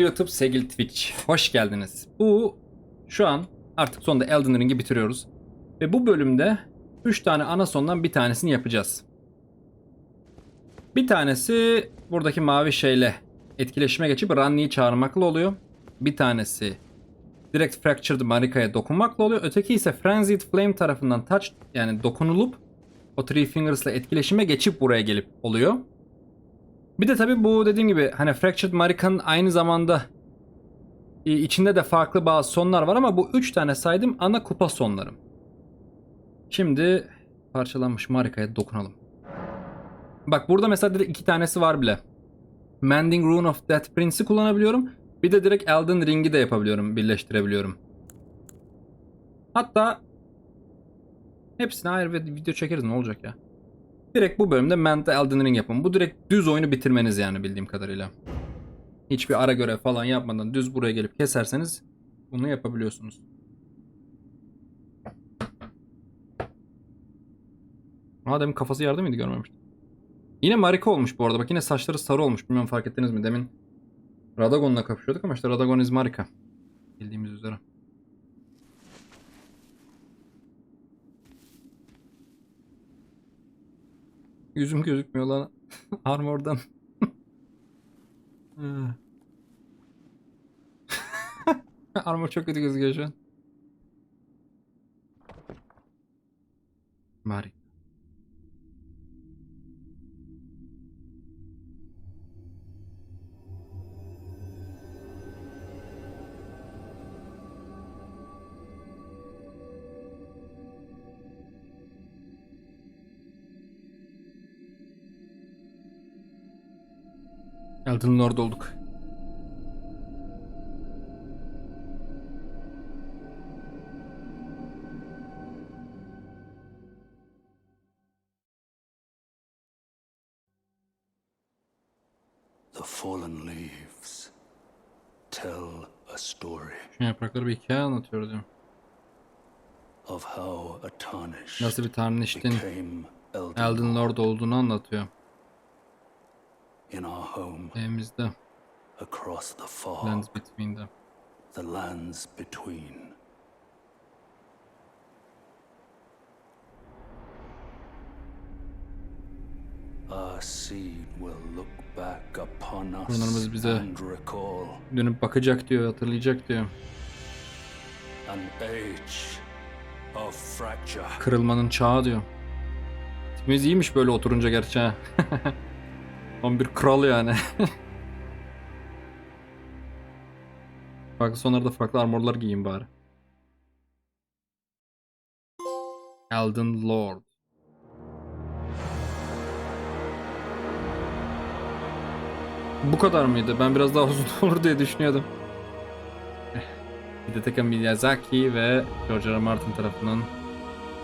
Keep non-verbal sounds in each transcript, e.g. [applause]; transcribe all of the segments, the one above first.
YouTube, sevgili Twitch. Hoş geldiniz. Bu şu an artık sonunda Elden Ring'i bitiriyoruz. Ve bu bölümde 3 tane ana sondan bir tanesini yapacağız. Bir tanesi buradaki mavi şeyle etkileşime geçip Ranni'yi çağırmakla oluyor. Bir tanesi direkt Fractured Marika'ya dokunmakla oluyor. Öteki ise Frenzied Flame tarafından touch yani dokunulup o Three Fingers'la etkileşime geçip buraya gelip oluyor. Bir de tabii bu dediğim gibi hani Fractured Marika'nın aynı zamanda e, içinde de farklı bazı sonlar var ama bu 3 tane saydım ana kupa sonlarım. Şimdi parçalanmış Marika'ya dokunalım. Bak burada mesela direkt iki tanesi var bile. Mending Rune of Death Prince'i kullanabiliyorum. Bir de direkt Elden Ring'i de yapabiliyorum, birleştirebiliyorum. Hatta hepsine ayrı bir video çekeriz ne olacak ya. Direkt bu bölümde Manta Elden Ring yapın. Bu direkt düz oyunu bitirmeniz yani bildiğim kadarıyla. Hiçbir ara görev falan yapmadan düz buraya gelip keserseniz bunu yapabiliyorsunuz. Madem kafası yardım mıydı görmemiştim. Yine Marika olmuş bu arada. Bak yine saçları sarı olmuş. Bilmiyorum fark ettiniz mi? Demin Radagon'la kapışıyorduk ama işte Radagon is Marika. Bildiğimiz üzere. Yüzüm gözükmüyor lan. [laughs] Armor'dan. [laughs] Armor çok kötü gözüküyor şu an. Marika. Elden Lord olduk. The fallen leaves tell a story yaprakları bir hikaye anlatıyor diyorum. of how a tarnish Nasıl bir tarniştin Elden Lord olduğunu anlatıyor. İn our home Evimizde. across the fog, Lands Between'de. the lands between. Our seed will look back upon us Bunlarımız bize- and recall Dönüp bakacak diyor, hatırlayacak diyor. an age of fracture. Kırılmanın çağı diyor. Tipimiz iyiymiş böyle oturunca gerçi ha. [laughs] Tam bir kral yani. farklı sonlarda farklı armorlar giyeyim bari. Elden Lord. Bu kadar mıydı? Ben biraz daha [laughs] uzun olur diye düşünüyordum. Hidetaka Miyazaki ve George R. R. Martin tarafından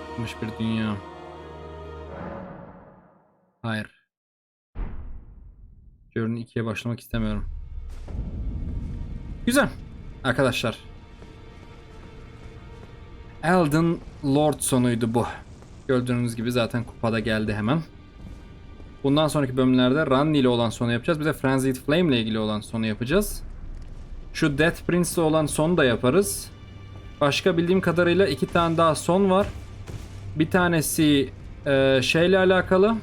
yapılmış bir dünya. Hayır. Journey 2'ye başlamak istemiyorum. Güzel. Arkadaşlar. Elden Lord sonuydu bu. Gördüğünüz gibi zaten kupada geldi hemen. Bundan sonraki bölümlerde Ranni ile olan sonu yapacağız. Bir de Frenzied Flame ile ilgili olan sonu yapacağız. Şu Death Prince'le olan sonu da yaparız. Başka bildiğim kadarıyla iki tane daha son var. Bir tanesi e, şeyle alakalı.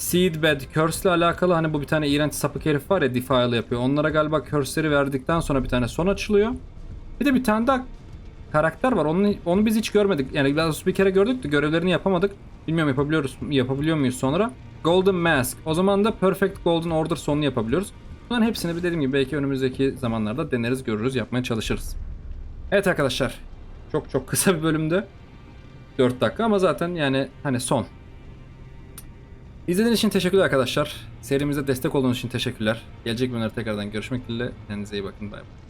Seedbed Curse ile alakalı. Hani bu bir tane iğrenç sapık herif var ya Defile yapıyor. Onlara galiba Curse'leri verdikten sonra bir tane son açılıyor. Bir de bir tane daha karakter var. Onu, onu biz hiç görmedik. Yani daha bir kere gördük de görevlerini yapamadık. Bilmiyorum yapabiliyoruz yapabiliyor muyuz sonra. Golden Mask. O zaman da Perfect Golden Order sonunu yapabiliyoruz. Bunların hepsini bir dediğim gibi belki önümüzdeki zamanlarda deneriz, görürüz, yapmaya çalışırız. Evet arkadaşlar. Çok çok kısa bir bölümdü. 4 dakika ama zaten yani hani son. İzlediğiniz için teşekkürler arkadaşlar. Serimize destek olduğunuz için teşekkürler. Gelecek bölümlerde tekrardan görüşmek dileğiyle. Kendinize iyi bakın. Bay bay.